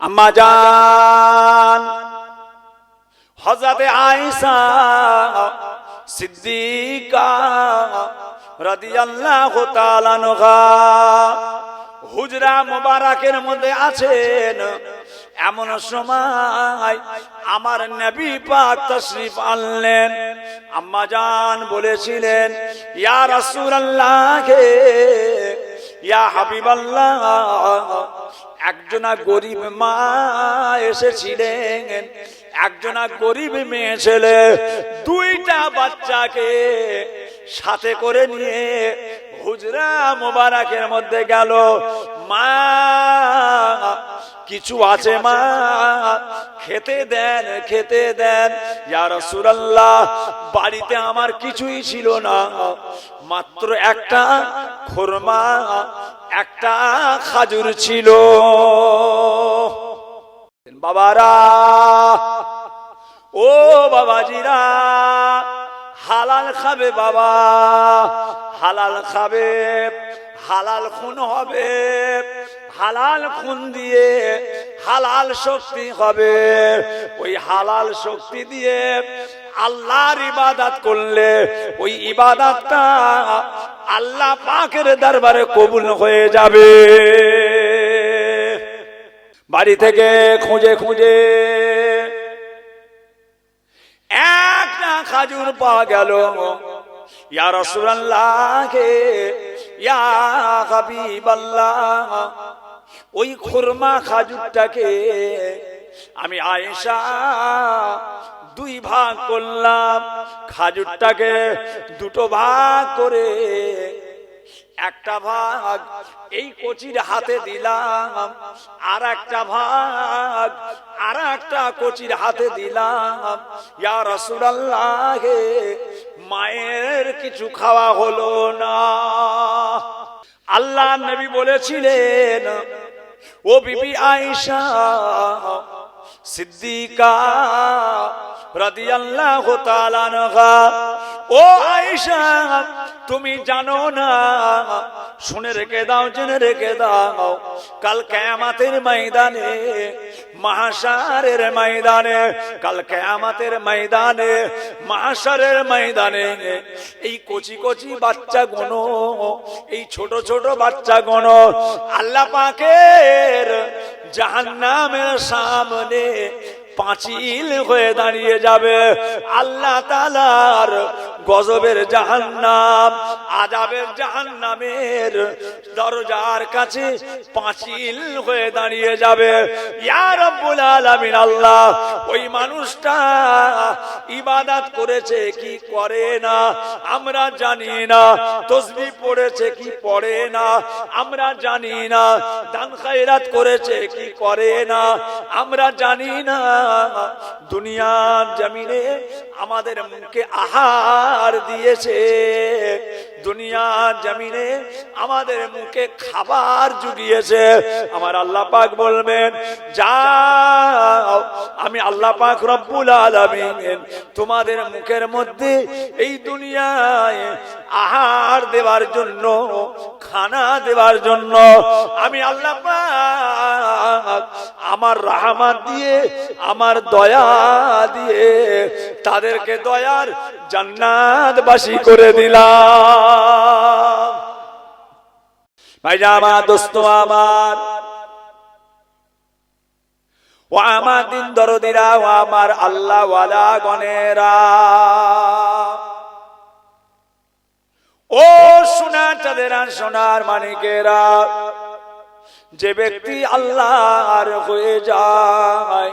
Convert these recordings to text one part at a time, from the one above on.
আম্মা জান হজরতে আয়েশা সিদ্দিকা রাদিয়াল্লাহু তাআলা আনহা, হুজরা মুবারাকের মধ্যে আছেন। এমন সময় আমার নবী পাক তশরিফ আনলেন। আম্মা জান বলেছিলেন, ইয়া রাসূলুল্লাহ ইয়া হাবিবাল্লাহ একজনা গরিব মা এসেছিলেন, একজনা গরিব মেয়ে ছেলে, দুইটা বাচ্চাকে সাথে করে নিয়ে হুজরা মোবারকের মধ্যে গেল। মা, কিছু আছে মা? খেতে দেন খেতে দেন। ইয়ার সুরাল্লাহ বাড়িতে আমার কিছুই ছিল না। মাত্র একটা খোরমা একটা খাজুর ছিল। বাবারা ও বাবাজিরা হালাল খাবে বাবা হালাল খাবে। হালাল খুন হবে, হালাল খুন দিয়ে হালাল শক্তি হবে। ওই হালাল শক্তি দিয়ে আল্লাহর ইবাদত করলে ওই ইবাদতটা আল্লাহ পাকের দরবারে কবুল হয়ে যাবে। বাড়ি থেকে খুঁজে খুঁজে একটা খাজুর পাওয়া গেল। ইয়া রাসূলুল্লাহ ইয়া ওই খুরমা খাজুরটাকে আমি আয়েশা দুই ভাগ করলাম খাজুরটাকে দুটো ভাগ করে একটা ভাগ এই কচির হাতে দিলাম, আর একটা ভাগ আর একটা কচির হাতে দিলাম। ইয়া রাসূলুল্লাহ, মায়ের কিছু খাওয়া হলো না। আল্লাহ নবী বলেছিলেন, ও বিবি আয়েশা, সিদ্দিকা রাদিয়াল্লাহু তাআলা আনহা। ও আয়েশা, তুমি জানো না? শুনে রেখে দাও, জেনে রেখে দাও। কাল কিয়ামতের ময়দানে, মাহশারের ময়দানে, কাল কিয়ামতের ময়দানে, মাহশারের ময়দানে, এই কচি কচি বাচ্চা গনো এই ছোট ছোট বাচ্চা গনো আল্লাহ পাকের জাহান্নামের সামনে পাঁচিল হয়ে দাঁড়িয়ে যাবে। আল্লাহ তালার গজবের জাহান্নাম আজাবের জাহান্নামের দরজার কাছে পাঁচিল হয়ে দাঁড়িয়ে যাবে। ইয়া রব্বুল আলামিন আল্লাহ, ওই মানুষটা ইবাদত করেছে কি করে না? আমরা জানি না, তসবি পড়েছে কি পড়ে না? আমরা জানি না দান খায়রাত করেছে কি করে না। আমরা জানি না দুনিয়ার জমিনে আমাদের মুখে আহার দিয়েছে। দুনিয়ার জমিনে আমাদের মুখে খাবার জুগিয়েছে। আমার আল্লাহ পাক বলবেন, যাও, আমি আল্লাহ পাক রব্বুল আলামিন তোমাদের মুখের মধ্যে এই দুনিয়ায় আহার দেওয়ার জন্য, খানা দেওয়ার জন্য। আমি আল্লাহ আমার রাহমাত দিয়ে, আমার দয়া দিয়ে তাদেরকে দয়ার জান্নাতবাসী করে দিলাম। ভাইজা আমার দোস্ত, আমার ও আমার দিন দরদিরা ও আমার আল্লাহ ওয়ালা গনেরা ও সোনা চাঁদেরা সোনার মানিকেরা যে ব্যক্তি আল্লাহ আর হয়ে যায়,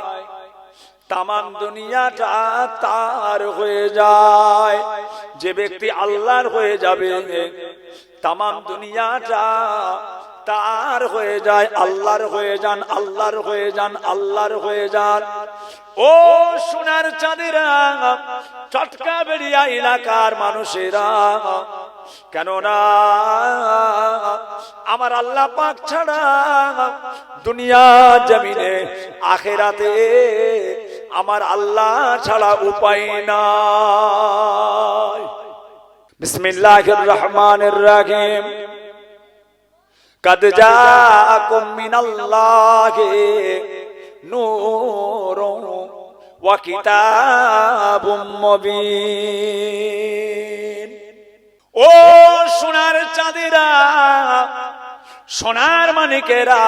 তামাম দুনিয়াটা তার হয়ে যায়। যে ব্যক্তি আল্লাহর হয়ে যাবে, তামাম দুনিয়াটা তার হয়ে যায়, আল্লাহর হয়ে যান, আল্লাহর হয়ে যান, আল্লাহর হয়ে যান। ও সোনার চাঁদেরা, চটকা বেরিয়া এলাকার মানুষেরা, কেননা আমার আল্লাহ পাক ছাড়া দুনিয়া জমিনে আখেরাতে আমার আল্লাহ ছাড়া উপায় নাই। বিসমিল্লাহির রহমানির রহিম। قد جاءكم من الله নূর ওয়া কিতাবুম মুবিন ও সোনার চাঁদেরা সোনার মানিকেরা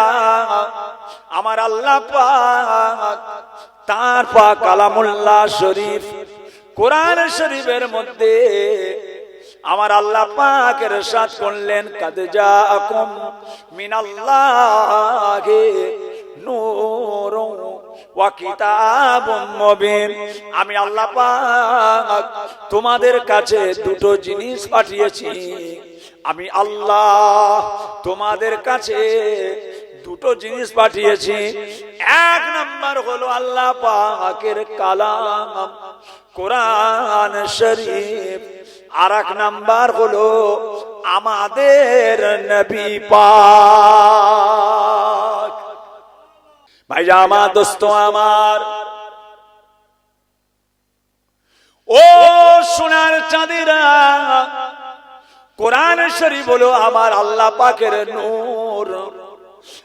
আমার আল্লাহ পাক তার পাক কালামুল্লাহ শরীফ কোরআন শরীফের মধ্যে আমার আল্লাহ পাকের সাথ করলেন, কাদ জাকুম মিনাল্লাহি নূর আমি আল্লাহ পাক তোমাদের কাছে দুটো জিনিস পাঠিয়েছি। আমি আল্লাহ তোমাদের কাছে দুটো জিনিস পাঠিয়েছি। এক নাম্বার হলো আল্লাহ পাকের কালাম, কোরআন শরীফ। আর এক নাম্বার হলো আমাদের নবী পাক। ভাই আমার দোস্ত আমার। ও সোনার চাঁদিরা, কোরআন শরীফ বলো আমার আল্লাহ পাকের নূর।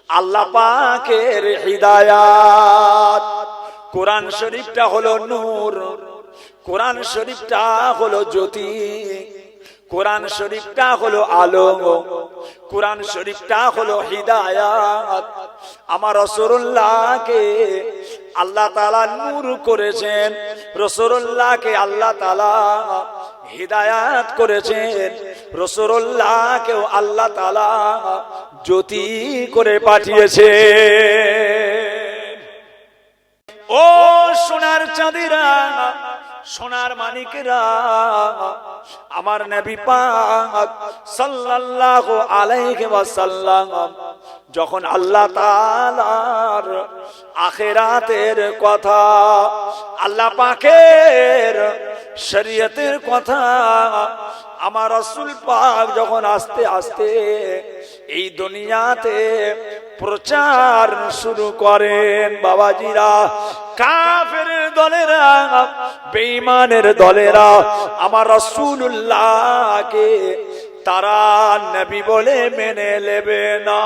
আল্লাহ পাকের হৃদায়াত। কোরআন শরীফটা হলো নূর। কোরআন শরীফটা হলো জ্যোতি, কোরআন শরীফটা হলো আলো কোরআন শরীফটা হলো হৃদায়াত। আমার রসুল্লাহকে আল্লাহ তালা নূর করেছেন রসুল্লাহকে আল্লাহ তালা হৃদায়াত করেছেন রসুল্লাহকেও আল্লাহ তালা জ্যোতি করে পাঠিয়েছে ও সোনার চাঁদিরা সোনার মানিকেরা আমার নবী পাক সাল্লাল্লাহু আলাইহি ওয়াসাল্লাম যখন আল্লাহ তাআলার আখিরাতের কথা, আল্লাহ পাকের শরীয়তের কথা আমার রাসূল পাক যখন আস্তে আস্তে এই দুনিয়াতে প্রচার শুরু করেন, বাবাজিরা কাফের দলেরা, বেঈমানের দলেরা, আমার রসুল্লাহকে তারা নবী বলে মেনে নেবে না।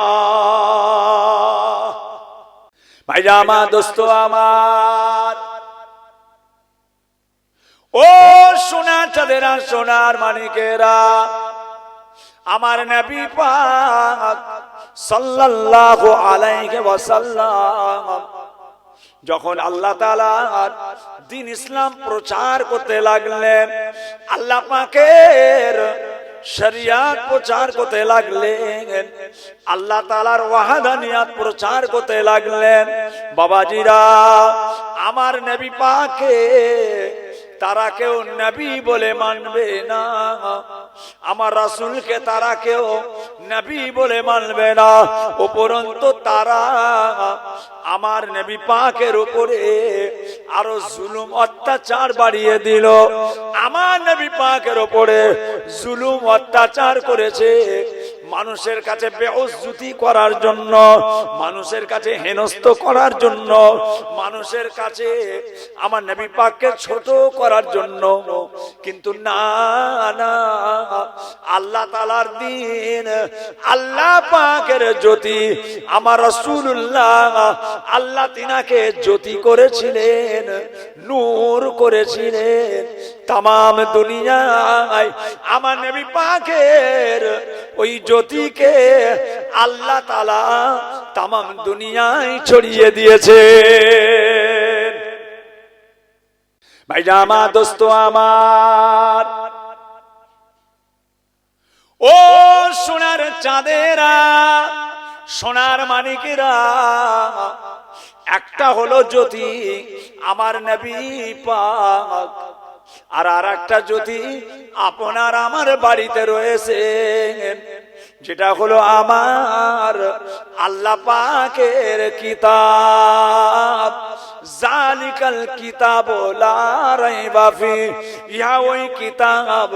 ভাইজা আমার দোস্ত, আমার। ও সোনার চাঁদেরা সোনার মানিকেরা আমার নবী পাক সাল্লাল্লাহু আলাইহি ওয়াসাল্লাম যখন আল্লাহ তালা দিন ইসলাম প্রচার করতে লাগলেন, আল্লাহ পাকের শরিয়াত প্রচার করতে লাগলেন, আল্লাহ তালার ওয়াহাদানিয়াত প্রচার করতে লাগলেন, বাবাজিরা, আমার নবী পাকে তারা কেউ নবী বলে মানবে না। আমার রাসুলকে তারা কেউ নবী বলে মানবে না। উপরন্ত তারা আমার নবী পাকের উপরে আরও জুলুম অত্যাচার বাড়িয়ে দিল। আমার নবী পাকের উপরে জুলুম অত্যাচার করেছে। মানুষের কাছে বেউজ্জুতি করার জন্য, মানুষের কাছে হেনস্থ করার জন্য, মানুষের কাছে আমার নবী পাককে ছোট করার জন্য। কিন্তু না না, আল্লাহ তালার দিন, আল্লাহ পাকের জ্যোতি, আমার রসুল্লাহ আল্লাহ তিনাকে জ্যোতি করেছিলেন, নূর করেছিলেন। তাম দুনিয়ায় আমার নবী পাকের ওই জ্যোতিকে আল্লাহ তালা তাম দুনিয়ায় ছড়িয়ে দিয়েছে ভাই জামা দোস্ত আমার, ও সোনার চাঁদেরা, সোনার মানিকেরা, একটা হলো জ্যোতি, আমার নবী পাক। আর আর একটা জ্যোতি আপনার আমার বাড়িতে রয়েছে যেটা হলো আমার আল্লাহ পাকের কিতাব। জালিকাল কিতাব লা রাইবা ফি, ইহা ওই কিতাব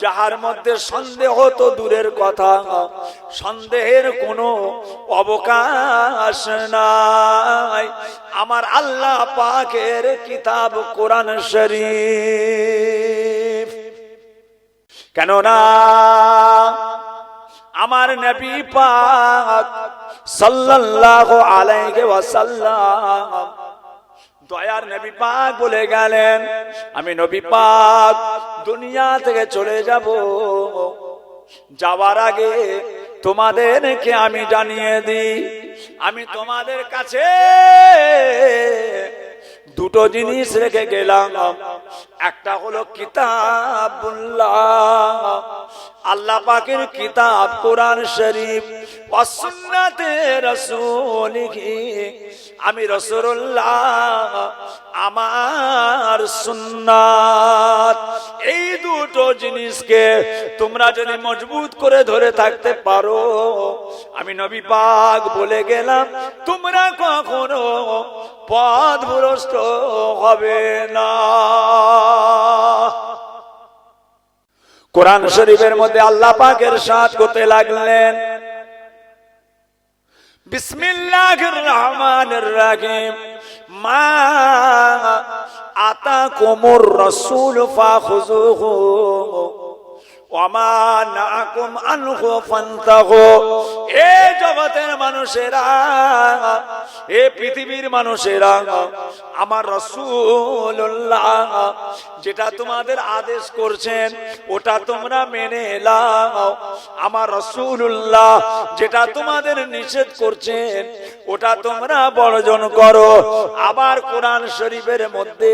যাহার মধ্যে সন্দেহ তো দূরের কথা, সন্দেহের কোনো অবকাশ নাই। আমার আল্লাহ পাকের কিতাব কোরআন শরীফ। কেননা আমার নবী পাক সাল্লাল্লাহু আলাইহি ওয়াসাল্লাম দয়ার নবী পাক বলে গেলেন, আমি নবী পাক দুনিয়া থেকে চলে যাব। যাওয়ার আগে তোমাদেরকে আমি জানিয়ে দিই, আমি তোমাদের কাছে দুটো জিনিস রেখে গেলাম। একটা হলো কিতাবুল্লাহ, আল্লাহ পাকের কিতাব কোরআন শরীফ। আমি রসুল্লাহ আমার সুন্নাত। এই দুটো জিনিসকে তোমরা যদি মজবুত করে ধরে থাকতে পারো, আমি নবী পাক বলে গেলাম, তোমরা কখনো পথ ভ্রষ্ট হবে না। কোরআন শরীফের মধ্যে আল্লাহ পাকের সাথ করতে লাগলেন। বিসমিল্লাহির রহমানির রহিম। মা আতাকুমুর রাসূল ফাখুযুহু। জগতের মানুষেরা, এ পৃথিবীর মানুষেরা, আমার রাসূলুল্লাহ যেটা তোমাদের আদেশ করছেন, ওটা তোমরা মেনে এলাও আমার রাসূলুল্লাহ যেটা তোমাদের নিষেধ করছেন, ওটা তোমরা বর্জন করো। আবার কোরআন শরীফের মধ্যে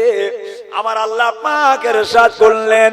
আমার আল্লাহ পাকের সাথ করলেন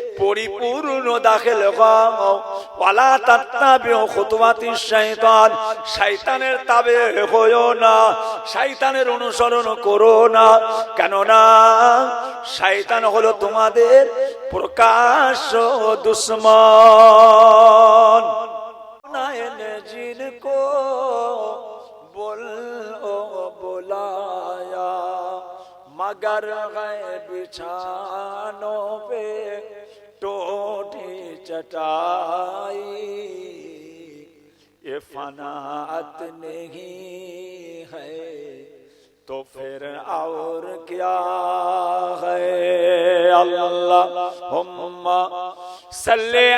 পরিপূর্ণ দাখেল পালা তাত্তাবিউ খুতুওয়াতিশ শৈতান শৈতানের তাবে হইও না শৈতানের অনুসরণ করো না। কেননা শৈতান হলো তোমাদের প্রকাশ দুশ্মন। জিন কো বল ও মগর গায় বিছানো পে ٹوٹی چٹائی یہ فنات نہیں ہے تو پھر اور کیا ہے؟ اللہ ہم صلی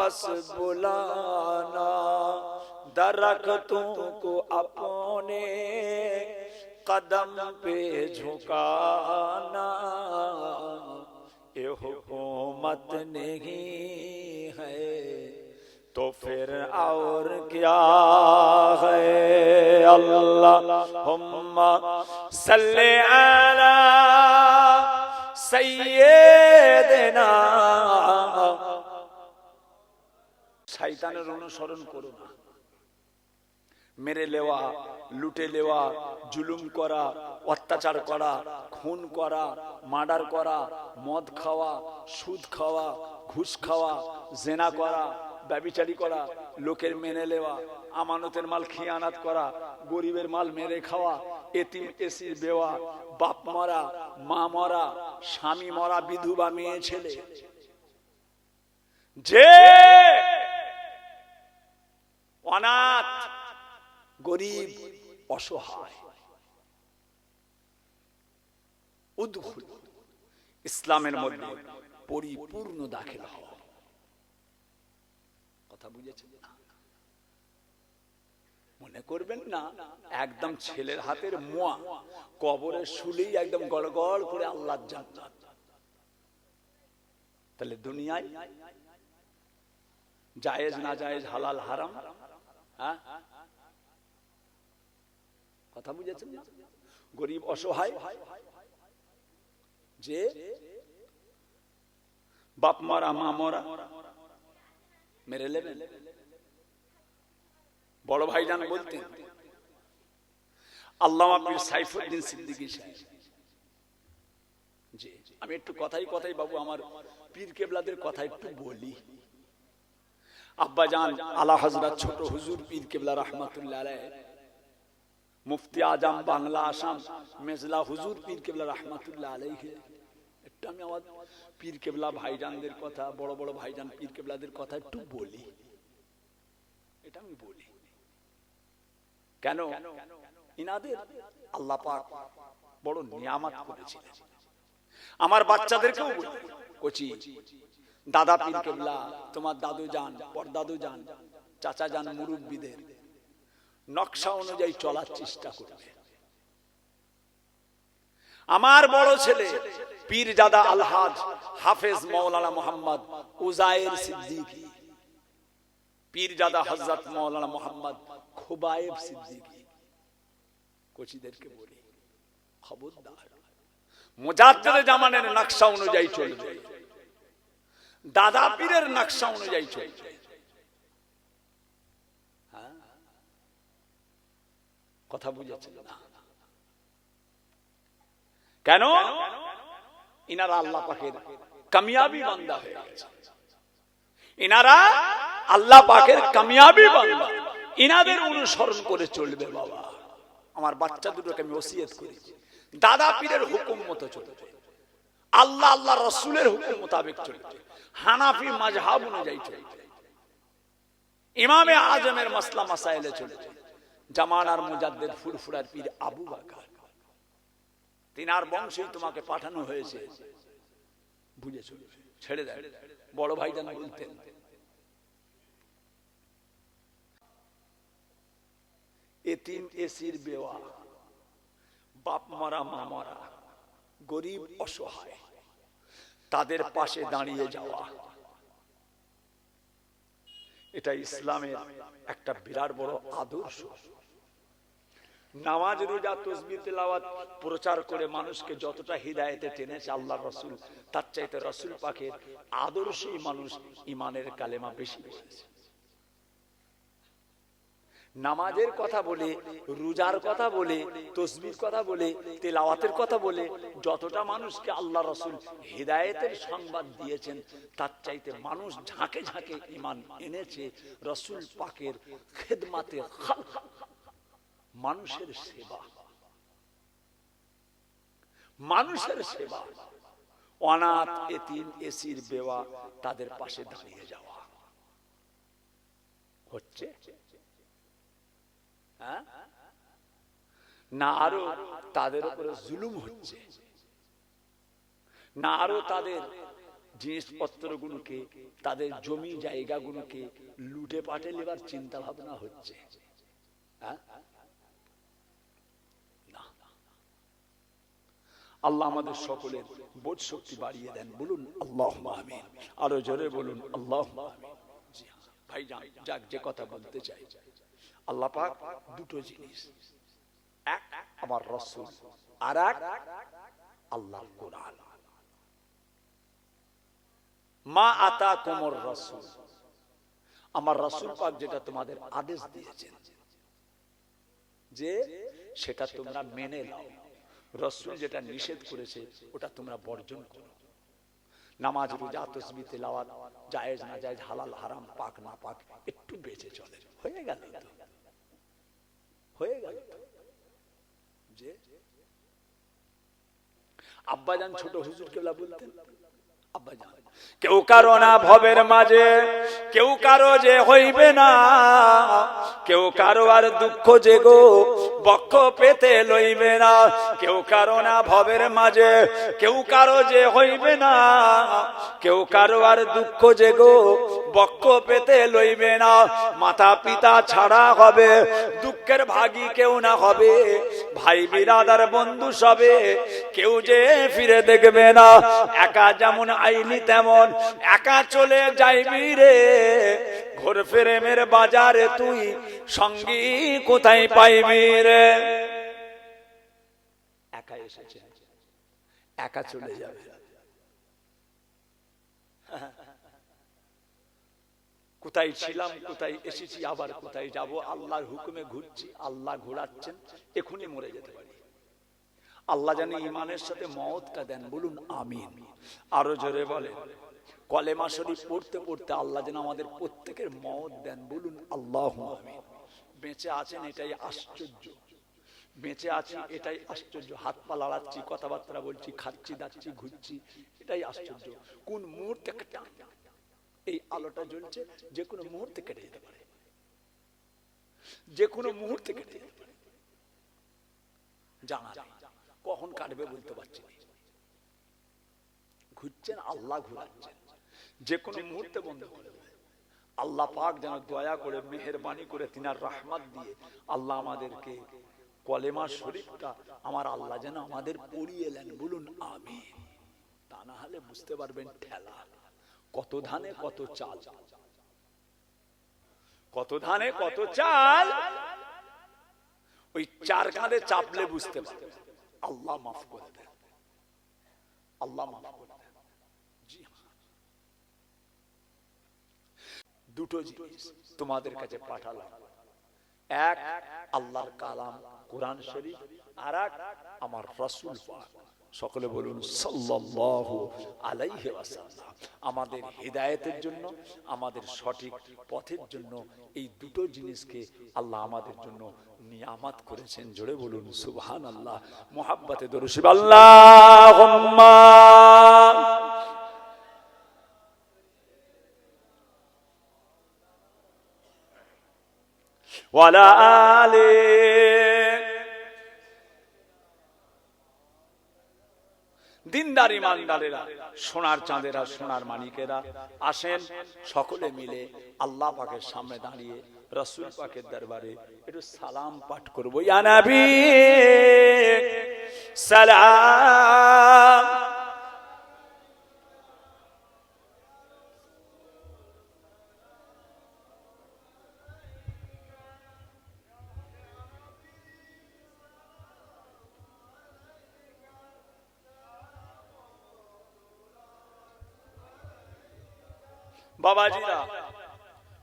واپس بلانا درختوں کو اپنے قدم پہ جھکانا۔ یہ حکومت نہیں ہے تو پھر اور کیا ہے؟ اللہم صلی علی سیدنا শয়তানের অনুসরণ করো না। মেরে লেওয়া লুটে লেওয়া জুলুম করা, অত্যাচার করা, খুন করা, মার্ডার করা, মদ খাওয়া, সুদ খাওয়া, ঘুষ খাওয়া, জেনা করা, ব্যবিচারি করা, লোকের মেনে নেওয়া, আমানতের মাল খিয়ানাত করা, গরিবের মাল মেরে খাওয়া, এতিম, এসির বেওয়া, বাপ মরা, মা মরা, স্বামী মরা, বিধবা মেয়ে ছেলে। যে অনাথ, গরিব, অসহায়। ইসলামের মধ্যে পরিপূর্ণ দাখিল হওয়া। কথা বুঝেছেন? মনে করবেন না, একদম ছেলের হাতের মোয়া কবরে শুলেই একদম গড়গড় করে আল্লাহ তাহলে দুনিয়ায় জায়েজ না জায়েজ হালাল, হারাম হ্যাঁ? কথা বুঝেছেন না? গরিব অসহায়, যে বাপ মারা, মা মরা মেরে নেবেন বড় ভাইজান বলতেন, আল্লামা পীর সাইফুদ্দিন সিদ্দিকী জি আমি একটু কথাই কথাই বাবু, আমার পীর কেবলাদের কথা একটু বলি। আব্বাজান আলা হজরত ছোট হুজুর পীর কেবলা রহমাতুল্লাহ আলাইহ, মুফতি আজম, বাংলা আসাম, মেজলা হুজুর পীর কেবলা রহমাতুল্লাহ আলাইহি। আমি আমার পীর কেবলা ভাইজানদের কথা, বড় বড় ভাইজান পীর কেবলাদের কথা একটু বলি। এটা আমি বলি। কেন? ইনাদের আল্লাহ পাক বড় নিয়ামত করেছিলেন। আমার বাচ্চাদেরকেও বলি দাদা পীর কেবলা তোমার দাদু যান, পরদাদু যান, চাচা যান মুরব্বীদের। নকশা অনুযায়ী চলার চেষ্টা করবে। আমার বড় ছেলে, পীর জাদা আলহাজ হাফেজ মৌলানা মোহাম্মদ উজায়ের সিদ্দিকী। পীর জাদা হজরত মৌলানা মোহাম্মদ খুবায়েব সিদ্দিকী। কোচিদেরকে বলি, খবরদার। মুজাদ্দেদ জামানের নকশা অনুযায়ী চলবে। দাদা পীরের নকশা অনুযায়ী চলবে হ্যাঁ? কথা বুঝেছিল না? কেন? ইনারা আল্লাহ পাকের কামিয়াবি বান্দা হয়ে গেছে। ইনারা আল্লাহ পাকের কামিয়াবি বান্দা। ইনাদের অনুসরণ করে চলবে বাবা। আমার বাচ্চা দুটোকে আমি ওসিয়ত করেছি দাদা পীরের হুকুম মতো চলবে। আল্লাহ আল্লাহ রসুলের হুকুম মোতাবেক চলবে হানাফি মাঝহাব অনুযায়ী চলবে ইমামে আজমের মাসলা মাসাইলে চলবে জামানার মুজাদ্দের ফুরফুরার পীর আবু বাকার। তিনার বংশেই তোমাকে পাঠানো হয়েছে। বুঝে চলবে ছেড়ে দেয় বড় ভাই যেন বলতেন। এতিম, এসির বেওয়া। বাপ মারা, মা মারা। গরিব অসহায়, তাদের পাশে দাঁড়িয়ে যাওয়া। এটা ইসলামের একটা বিরাট বড় আদর্শ। নামাজ, রোজা, তসবি, তেলাওয়াত প্রচার করে মানুষকে যতটা হৃদায়তে টেনেছে আল্লাহ রসুল, তার চাইতে রসুল পাকের আদর্শই মানুষ ইমানের কালেমা বেশি বলেছে নামাজের কথা বলে, রোজার কথা বলে, তসবির কথা বলে, তেলাওয়াতের কথা বলে, যতটা মানুষকে আল্লাহ রসুল হৃদায়তের সংবাদ দিয়েছেন, তার চাইতে মানুষ ঝাঁকে ঝাঁকে ইমান এনেছে, রসুল পাকের খেদমাতে মানুষের সেবা। মানুষের সেবা। অনাথ, এতিম, এসির বেওয়া তাদের পাশে দাঁড়িয়ে যাওয়া। হচ্ছে? না আরও তাদের উপরে জুলুম হচ্ছে। না আরও তাদের জিনিসপত্রগুলোকে, তাদের জমি জায়গাগুলোকে লুটে পাটে নেবার চিন্তা ভাবনা হচ্ছে। হ্যাঁ? আল্লাহ আমাদের সকলের বোধ শক্তি বাড়িয়ে দেন। বলুন আল্লাহ আরও জোরে বলুন আল্লাহ ভাই যাক, যে কথা বলতে চাই। আল্লাহ পাক দুটো জিনিস। এক আমার রসুল, আর এক আল্লাহ কোরআন। মা আতা কোমর রসুল। আমার রসুল পাক যেটা তোমাদের আদেশ দিয়েছেন, যে সেটা তোমরা মেনে নাও। রসুল যেটা নিষেধ করেছে, ওটা তোমরা বর্জন করো। নামাজ, রোজা, তসবি, তেলাওয়াত, জায়েজ না জায়েজ হালাল, হারাম, পাক না পাক একটু বেঁচে চলে। হয়ে গেল তো হয়ে গেল তো। যে আব্বাজান ছোট হুজুর কেবলা বলতেন আব্বাজান। কেউ কারও না ভবের মাঝে, কেউ কারও যে হইবে না। কেউ কারও আর দুঃখ যে গো বক্ষ পেতে লইবে না। কেউ কারও না ভবের মাঝে, কেউ কারও যে হইবে না। কেউ কারও আর দুঃখ যে গো বক্ষ পেতে লইবে না। মাতা পিতা ছাড়া হবে, দুঃখের ভাগী কেউ না হবে। ভাই বিরাদার বন্ধু সবে, কেউ যে ফিরে দেখবে না। একা যেমন আইনি তেমন একা চলে যাইবি রে। ঘোর ফেরেমের বাজারে তুই সঙ্গী কোথায় পাইবি রে? একা এসেছে। একা চলে যাবে। কোথায় ছিলাম, কোথায় এসেছি, আবার কোথায় যাব? আল্লাহর হুকুমে ঘুরছি, আল্লাহ ঘোরাচ্ছেন, এখনই মরে যেতে পারি। আল্লাহ জানি ইমানের সাথে মহৎটা দেন বলুন আমিন। আরও জোরে বলে কলেমা শরীফ পড়তে পড়তে আল্লাহ যেন আমাদের প্রত্যেকের মত দেন বলুন আল্লাহ আমিন। বেঁচে আছেন এটাই আশ্চর্য। বেঁচে আছি এটাই আশ্চর্য। হাত পা লাড়াচ্ছি কথাবার্তা বলছি খাচ্ছি দাচ্ছি ঘুরছি এটাই আশ্চর্য। কোন মুহূর্তে এই আলোটা জ্বলছে যে কোনো মুহূর্তে কেটে যেতে পারে। যে কোনো মুহূর্তে কেটে যেতে পারে। জানা নেই। কখন কাটবে বলতে পারছি না। ঘুরছেন, আল্লাহ ঘুরাচ্ছেন। যে কোনো মুহূর্তে বন্ধ করে আল্লাহ পাক যেন দয়া করে, মেহেরবানি করে তিনার রহমত দিয়ে আল্লাহ আমাদেরকে কলেমা শরীফটা আমার আল্লাহ যেন আমাদের পড়িয়ে এলেন বলুন আমি তা না হলে বুঝতে পারবেন ঠেলা। কত ধানে কত চাল। কত ধানে কত চাল। ওই চার কাঁধে চাপলে বুঝতে পারবে আল্লাহ মাফ করে দেন। আল্লাহ মাফ করে দেন। হ্যাঁ। দুটো জিনিস তোমাদের কাছে পাঠালাম। এক, আল্লাহর কালাম কোরআন শরীফ আর এক আমার রসুল পাক। সকলে বলুন, সাল্লাল্লাহু আলাইহি ওয়াসাল্লাম। আমাদের হেদায়েতের জন্য, আমাদের সঠিক পথের জন্য এই দুটো জিনিসকে আল্লাহ আমাদের জন্য নিয়ামত করেছেন। জোরে বলুন সুবহান আল্লাহ মোহাব্বতে দরুশিব আল্লাহুম্মা। ওয়ালা আলে দিনদার ইমানদারেরা সোনার চাঁদেরা, সোনার মানিকেরা আসেন, সকলে মিলে আল্লাহ পাকের সামনে দাঁড়িয়ে, রসুল পাকের দরবারে একটু সালাম পাঠ করব। ইয়ানাবি নবী, সালাম। বাবাজিরা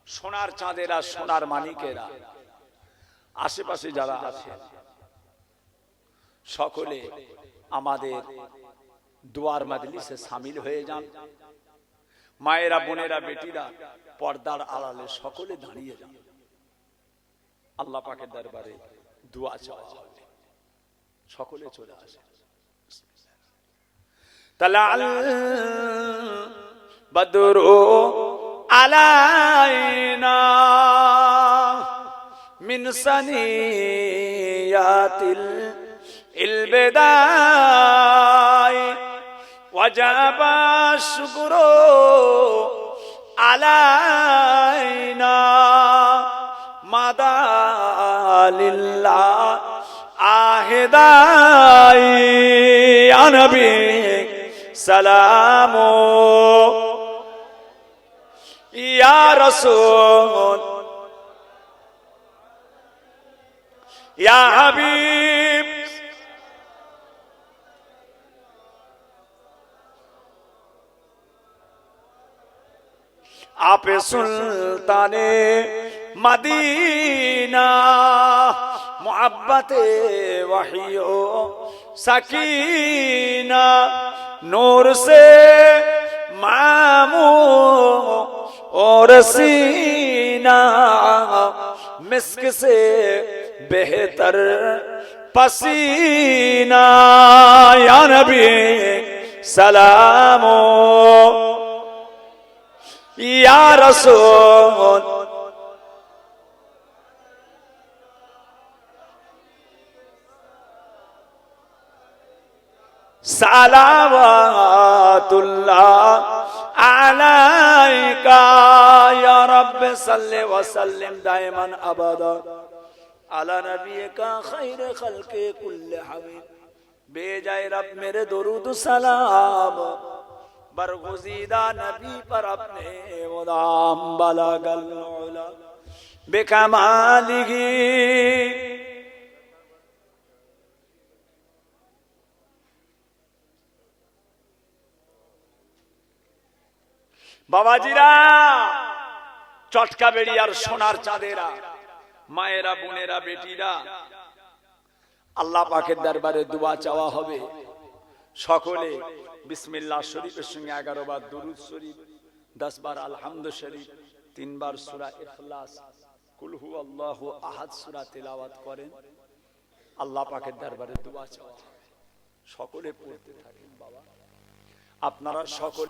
সোনার চাঁদেরা সোনার মানিকেরা আশেপাশে যারা আছে সকলে আমাদের দুয়ার মাজলিসে সামিল হয়ে যান মায়েরা বোনেরা বেটিরা পর্দার আড়ালে সকলে দাঁড়িয়ে যান আল্লাহ পাকের দরবারে দোয়া চাওয়া হবে সকলে চলে আসে তাহলে بدر علينا من سنيات البداي وجب الشكر علينا مدى لله آهداي يا نبي سلام ইয়া রসুল। ইয়া হাবিব। আপে সুলতানে মদিনা মোহাব্বতে ওয়াহিও সকিনা। নূর সে মামু और सीना मिस्क से बेहतर पसीना या नबी सलामो या रसूल सलावतुल्लाह علیکہ یا رب صلی و سلم دائمان ابدا۔ علی نبی کا خیر خلق کل حبیب بے جائے رب میرے درود سلام۔ برغزیدہ نبی پر اپنے غلام بلگ العلا۔ بکمالہی বাবাজিরা, চটকা বেড়িয়ার সোনার চাঁদেরা, মায়েরা, বোনেরা, বেটিরা, আল্লাহ পাকের দরবারে দোয়া চাওয়া হবে। সকলে বিসমিল্লাহ শরীফের সঙ্গে এগারো বার দুরুদ শরীফ, দশ বার আলহামদ শরীফ তিনবার সুরা ইখলাস। কুলহু আল্লাহ আহাদ, সুরা তেলাওয়াত করেন। আল্লাহ পাকের দরবারে দোয়া চাওয়া সকলে পড়তে থাকেন বাবা। আপনারা সকল